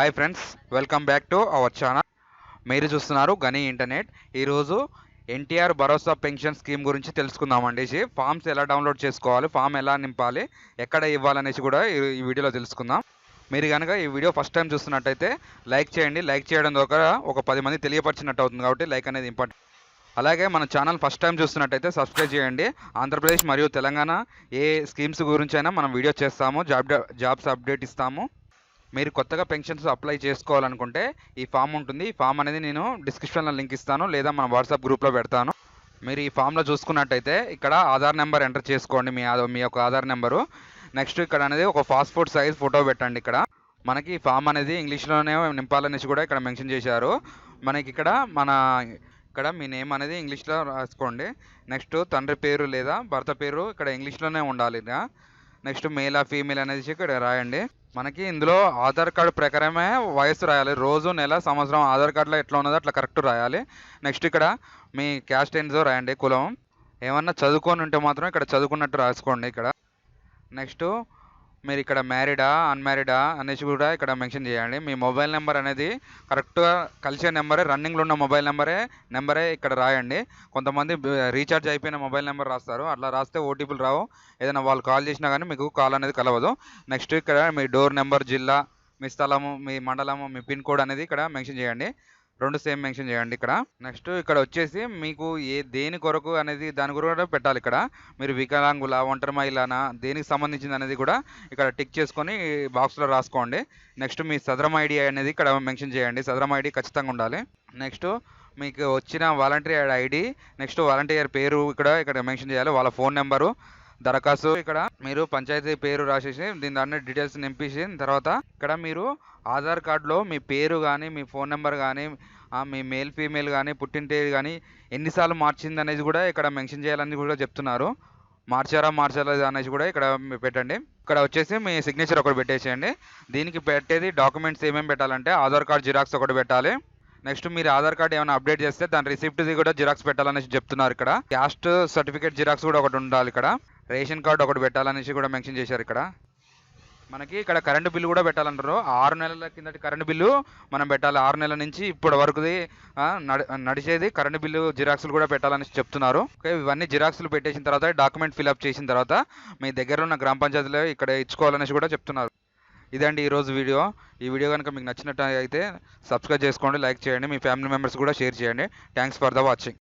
Hi friends welcome back to our channel మీరు చూస్తున్నారు గనీ ఇంటర్నెట్ ఈరోజు ఎన్టీఆర్ భరోసా పెన్షన్ స్కీమ్ గురించి తెలుసుకుందామండి. ఫామ్స్ ఎలా డౌన్లోడ్ చేసుకోవాలి ఫామ్ ఎలా నింపాలి ఎక్కడ ఇవ్వాలనేసి కూడా ఈ వీడియోలో తెలుసుకుందాం. మీరు కనుక ఈ వీడియో ఫస్ట్ టైం చూస్తున్నట్టయితే లైక్ చేయండి. లైక్ చేయడం ద్వారా ఒక పది మంది తెలియపరిచినట్టు అవుతుంది కాబట్టి లైక్ అనేది ఇంపార్టెంట్. అలాగే మన ఛానల్ ఫస్ట్ టైం చూస్తున్నట్టయితే సబ్స్క్రైబ్ చేయండి. ఆంధ్రప్రదేశ్ మరియు తెలంగాణ ఏ స్కీమ్స్ గురించి అయినా మనం వీడియో చేస్తాము జాబ్ జాబ్స్ అప్డేట్ ఇస్తాము. మీరు కొత్తగా పెన్షన్స్ అప్లై చేసుకోవాలనుకుంటే ఈ ఫామ్ ఉంటుంది. ఈ ఫామ్ అనేది నేను డిస్క్రిప్షన్లో లింక్ ఇస్తాను. లేదా మన వాట్సాప్ గ్రూప్లో పెడతాను. మీరు ఈ ఫామ్లో చూసుకున్నట్టయితే ఇక్కడ ఆధార్ నెంబర్ ఎంటర్ చేసుకోండి. మీ మీ యొక్క ఆధార్ నెంబరు. నెక్స్ట్ ఇక్కడ అనేది ఒక పాస్పోర్ట్ సైజ్ ఫోటో పెట్టండి ఇక్కడ. మనకి ఫామ్ అనేది ఇంగ్లీష్లోనే నింపాలనేసి కూడా ఇక్కడ మెన్షన్ చేశారు. మనకి ఇక్కడ మన ఇక్కడ మీ నేమ్ అనేది ఇంగ్లీష్లో రాసుకోండి. నెక్స్ట్ తండ్రి పేరు లేదా భర్త పేరు ఇక్కడ ఇంగ్లీష్లోనే ఉండాలి. నెక్స్ట్ మేలా ఫీమేల్ అనేది ఇక్కడ రాయండి. మనకి ఇందులో ఆధార్ కార్డు ప్రకారమే వయసు రాయాలి. రోజు నెల సంవత్సరం ఆధార్ కార్డులో ఎట్లా ఉన్నదో అట్లా కరెక్ట్ రాయాలి. నెక్స్ట్ ఇక్కడ మీ క్యాస్ట్ ఏంటో రాయండి. కులం. ఏమన్నా చదువుకొని ఉంటే మాత్రం ఇక్కడ చదువుకున్నట్టు రాసుకోండి ఇక్కడ. నెక్స్ట్ మీరు ఇక్కడ మ్యారీడా అన్మ్యారీడా అనేసి కూడా ఇక్కడ మెన్షన్ చేయండి మీ మొబైల్ నెంబర్ అనేది కరెక్ట్గా కలిసే నెంబరే రన్నింగ్లో ఉన్న మొబైల్ నెంబరే నెంబరే ఇక్కడ రాయండి. కొంతమంది రీఛార్జ్ అయిపోయిన మొబైల్ నెంబర్ రాస్తారు. అట్లా రాస్తే ఓటీపీలు రావు. ఏదైనా వాళ్ళు కాల్ చేసినా కానీ మీకు కాల్ అనేది కలవదు. నెక్స్ట్ ఇక్కడ మీ డోర్ నెంబర్ జిల్లా మీ స్థలము మీ మండలము మీ పిన్ కోడ్ అనేది ఇక్కడ మెన్షన్ చేయండి. రెండు సేమ్ మెన్షన్ చేయండి ఇక్కడ. నెక్స్ట్ ఇక్కడ వచ్చేసి మీకు ఏ దేని కొరకు అనేది దాని కొరకు పెట్టాలి ఇక్కడ. మీరు వికలాంగుల ఒంటరి మహిళనా దేనికి సంబంధించింది అనేది కూడా ఇక్కడ టిక్ చేసుకొని బాక్స్లో రాసుకోండి. నెక్స్ట్ మీ సదరం ఐడి అనేది ఇక్కడ మెన్షన్ చేయండి. సదరం ఐడి ఖచ్చితంగా ఉండాలి. నెక్స్ట్ మీకు వచ్చిన వాలంటీర్ ఐడి నెక్స్ట్ వాలంటీర్ పేరు ఇక్కడ ఇక్కడ మెన్షన్ చేయాలి. వాళ్ళ ఫోన్ నెంబరు దరఖాస్తు. ఇక్కడ మీరు పంచాయతీ పేరు రాసేసి దీని దాన్ని డీటెయిల్స్ నింపేసి తర్వాత ఇక్కడ మీరు ఆధార్ కార్డులో మీ పేరు కానీ మీ ఫోన్ నెంబర్ కానీ మీ మేల్ ఫీమేల్ కానీ పుట్టింటేది కానీ ఎన్నిసార్లు మార్చింది అనేది కూడా ఇక్కడ మెన్షన్ చేయాలని కూడా చెప్తున్నారు. మార్చారా మార్చారా అనేసి కూడా ఇక్కడ పెట్టండి. ఇక్కడ వచ్చేసి మీ సిగ్నేచర్ ఒకటి పెట్టేసేయండి. దీనికి పెట్టేది డాక్యుమెంట్స్ ఏమేమి పెట్టాలంటే ఆధార్ కార్డ్ జిరాక్స్ ఒకటి పెట్టాలి. నెక్స్ట్ మీరు ఆధార్ కార్డ్ ఏమైనా అప్డేట్ చేస్తే దాని రిసిప్ట్ది కూడా జిరాక్స్ పెట్టాలనేసి చెప్తున్నారు ఇక్కడ. క్యాస్ట్ సర్టిఫికేట్ జిరాక్స్ కూడా ఒకటి ఉండాలి ఇక్కడ. రేషన్ కార్డు ఒకటి పెట్టాలనేసి కూడా మెన్షన్ చేశారు ఇక్కడ. మనకి ఇక్కడ కరెంటు బిల్లు కూడా పెట్టాలంటారు. ఆరు నెలల కిందటి కరెంటు బిల్లు మనం పెట్టాలి. ఆరు నెలల నుంచి ఇప్పటి వరకుది నడిచేది కరెంటు బిల్లు జిరాక్స్లు కూడా పెట్టాలని చెప్తున్నారు. ఓకే ఇవన్నీ జిరాక్స్లు పెట్టేసిన తర్వాత డాక్యుమెంట్ ఫిల్అప్ చేసిన తర్వాత మీ దగ్గర ఉన్న గ్రామ పంచాయతీలో ఇక్కడ ఇచ్చుకోవాలనేసి కూడా చెప్తున్నారు. ఇదండి ఈరోజు వీడియో. ఈ వీడియో కనుక మీకు నచ్చినట్టు అయితే సబ్స్క్రైబ్ చేసుకోండి లైక్ చేయండి మీ ఫ్యామిలీ మెంబర్స్ కూడా షేర్ చేయండి. Thanks for the watching